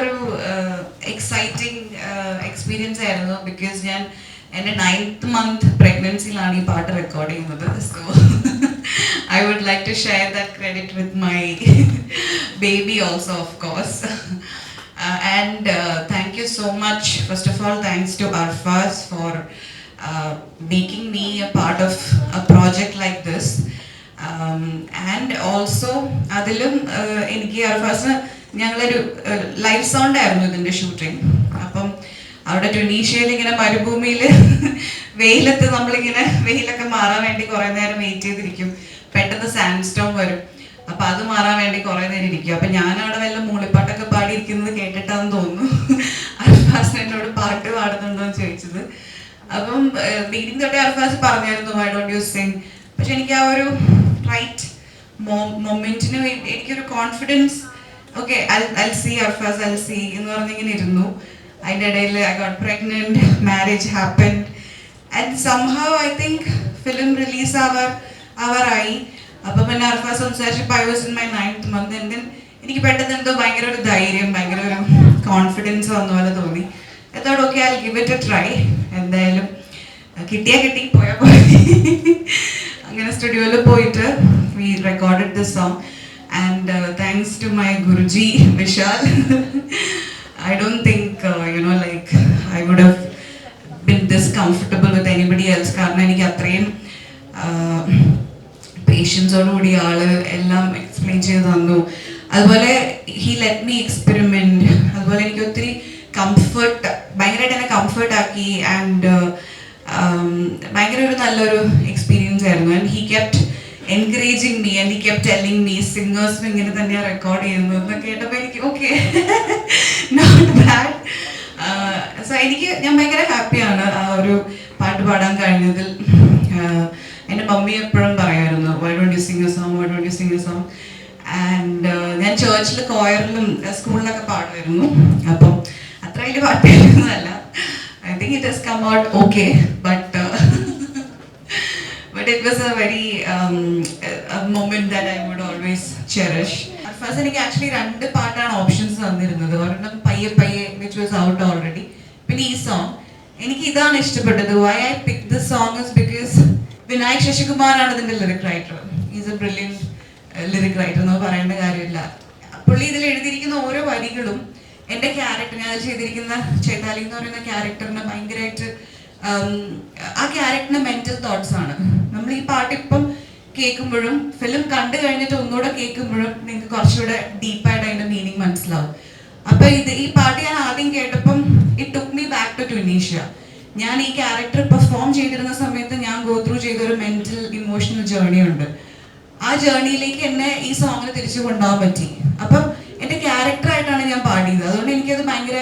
ഒരു exciting experience ആയിരുന്നു. Because ഞാൻ എന്റെ നയൻത്ത് മന്ത് പ്രഗ്നൻസിയിലാണ് ഈ പാട്ട് റെക്കോർഡ് ചെയ്യുന്നത്. So I would like to share that credit with my baby also of course and thank you so much first of all thanks to Arfaz for making me a part of a project like this and also അതിലും uh, എനിക്ക് അർഫാസ് ഞങ്ങളൊരു live sound ആയിരുന്നു ഇതിന്റെ shooting അപ്പം അവിടെ ട്യുണീഷ്യയിൽ ഇങ്ങനെ മരുഭൂമിയിൽ വെയിലത്ത് നമ്മളിങ്ങനെ വെയിലൊക്കെ മാറാൻ വേണ്ടി കുറേ നേരം വെയിറ്റ് ചെയ്തിരിക്കും. പെട്ടെന്ന് സാൻഡ് സ്റ്റോം വരും. അപ്പൊ അത് മാറാൻ വേണ്ടി കുറേ നേരം ഇരിക്കും. അപ്പൊ ഞാൻ അവിടെ വല്ല മൂളിപ്പാട്ടൊക്കെ പാടിയിരിക്കുന്നത് കേട്ടിട്ടാന്ന് തോന്നുന്നു. അൽഫാസ് എന്നോട് പാട്ട് പാടുന്നുണ്ടോ എന്ന് ചോദിച്ചത്. അപ്പം മീറ്റിംഗ് തൊട്ടേ അൽഫാസ് പറഞ്ഞായിരുന്നു ഐ ഡോണ്ട് യു സിങ് പക്ഷെ എനിക്ക് ആ ഒരു റൈറ്റ് മൊമെന്റിന് വേണ്ടി എനിക്കൊരു കോൺഫിഡൻസ് ഓക്കെ അൽസി അർഫാസ് അൽസി എന്ന് പറഞ്ഞിങ്ങനെ ഇരുന്നു. അതിന്റെ ഇടയിൽ I got pregnant marriage happen and somehow I think film release ആവാർ അവറായി അപ്പം പിന്നെ അർഫാസ് സംസാരിച്ചപ്പോൾ I was in my ninth month and then എനിക്ക് പെട്ടെന്ന് എന്തോ ഭയങ്കര ഒരു ധൈര്യം ഭയങ്കര ഒരു കോൺഫിഡൻസ് വന്ന പോലെ തോന്നി. എത്തോടെ okay I give it a try എന്തായാലും കിട്ടിയാ കിട്ടി പോയാൽ പോയി. അങ്ങനെ സ്റ്റുഡിയോയിൽ പോയിട്ട് we recorded this song and thanks to my Guruji Vishal I don't think you know like I would have been this comfortable with anybody else കാരണം എനിക്ക് അത്രയും പേഷ്യൻസോടുകൂടി ആൾ എല്ലാം എക്സ്പ്ലെയിൻ ചെയ്ത് തന്നു. അതുപോലെ ഹി ലെറ്റ് മീ എക്സ്പെരിമെന്റ് അതുപോലെ എനിക്ക് ഒത്തിരി കംഫർട്ട് ഭയങ്കരമായിട്ട് എന്നെ കംഫർട്ട് ആക്കി. ആൻഡ് ഭയങ്കര ഒരു നല്ലൊരു എക്സ്പീരിയൻസ് ആയിരുന്നു. And he kept encouraging me and he kept telling me സിംഗേഴ്സും ഇങ്ങനെ തന്നെയാണ് റെക്കോർഡ് ചെയ്യുന്നത് എന്നൊക്കെ കേട്ടപ്പോൾ എനിക്ക് ഓക്കെ നോട്ട് ബാഡ് സോ എനിക്ക് ഞാൻ ഭയങ്കര ഹാപ്പിയാണ് ആ ഒരു പാട്ട് പാടാൻ കഴിഞ്ഞതിൽ. ആഹ് എന്റെ മമ്മി എപ്പോഴും പറയുമായിരുന്നു why don't you sing a song why don't you sing a song and ഞാൻ ചേർച്ചിൽ കോയറിലും സ്കൂളിലൊക്കെ പാടുമായിരുന്നു. അപ്പം അത്ര വലിയ പാട്ടായിരുന്നല്ല I think it has come out okay but but it was a very um, a, moment that I would always cherish. First എനിക്ക് actually രണ്ട് പാട്ടാണ് ഓപ്ഷൻസ് തന്നിരുന്നത്. ഒരെണ്ണം പയ്യെ പയ്യെ വിച്ച് വാസ് ഔട്ട് ഓൾറെഡി പിന്നെ ഈ സോങ് എനിക്ക് ഇതാണ് ഇഷ്ടപ്പെട്ടത്. Why I pick this song is because Vinayak ശശികുമാറാണ് ഇതിന്റെ lyric writer is a brilliant lyric writer എന്ന് പറയേണ്ട കാര്യമില്ല. പുള്ളി ഇതിൽ എഴുതിയിരിക്കുന്ന ഓരോ വരികളും എന്റെ ക്യാരക്ടർ ഞാൻ ചെയ്തിരിക്കുന്ന ചേതാലി എന്ന് പറയുന്ന ക്യാരക്ടറിനെ ഭയങ്കരമായിട്ട് ആ ക്യാരക്ടറിന്റെ മെന്റൽ തോട്ട്സ് ആണ്. നമ്മൾ ഈ പാട്ട് ഇപ്പം കേൾക്കുമ്പോഴും ഫിലിം കണ്ടു കഴിഞ്ഞിട്ട് ഒന്നുകൂടെ കേൾക്കുമ്പോഴും നിങ്ങൾക്ക് കുറച്ചുകൂടെ ഡീപ്പായിട്ട് അതിന്റെ മീനിങ് മനസ്സിലാവും. അപ്പൊ ഇത് ഈ പാട്ട് ഞാൻ ആദ്യം കേട്ടപ്പം it took me back to Tunisia ഞാൻ ഈ ക്യാരക്ടർ പെർഫോം ചെയ്തിരുന്ന സമയത്ത് ഞാൻ ഗോ ത്രൂ ചെയ്ത ഒരു മെന്റൽ ഇമോഷണൽ ജേർണി ഉണ്ട്. ആ ജേർണിയിലേക്ക് എന്നെ ഈ സോങ്ങിന് തിരിച്ചു കൊണ്ടുപോകാൻ പറ്റി. അപ്പം എന്റെ ക്യാരക്ടറായിട്ടാണ് ഞാൻ പാടിയത്. അതുകൊണ്ട് എനിക്കത് ഭയങ്കര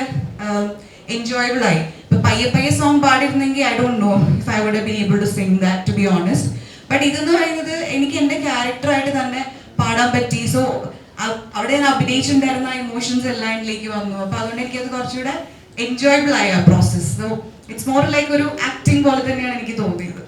എൻജോയബിൾ ആയി. ഇപ്പൊ പയ്യെ പയ്യെ song പാടിയിരുന്നെങ്കിൽ I don't know if I would be able to sing that to be honest but ഇതെന്ന് പറയുന്നത് എനിക്ക് എന്റെ ക്യാരക്ടറായിട്ട് തന്നെ പാടാൻ പറ്റി. സോ അവിടെ ഞാൻ അഭിനയിച്ചിട്ടുണ്ടായിരുന്ന ഇമോഷൻസ് എല്ലാം എന്നിലേക്ക് വന്നു. അപ്പൊ അതുകൊണ്ട് എനിക്കത് കുറച്ചുകൂടെ എൻജോയബിൾ ആയി ആ process so it's more like ഒരു ആക്ടിങ് പോലെ തന്നെയാണ് എനിക്ക് തോന്നിയത്.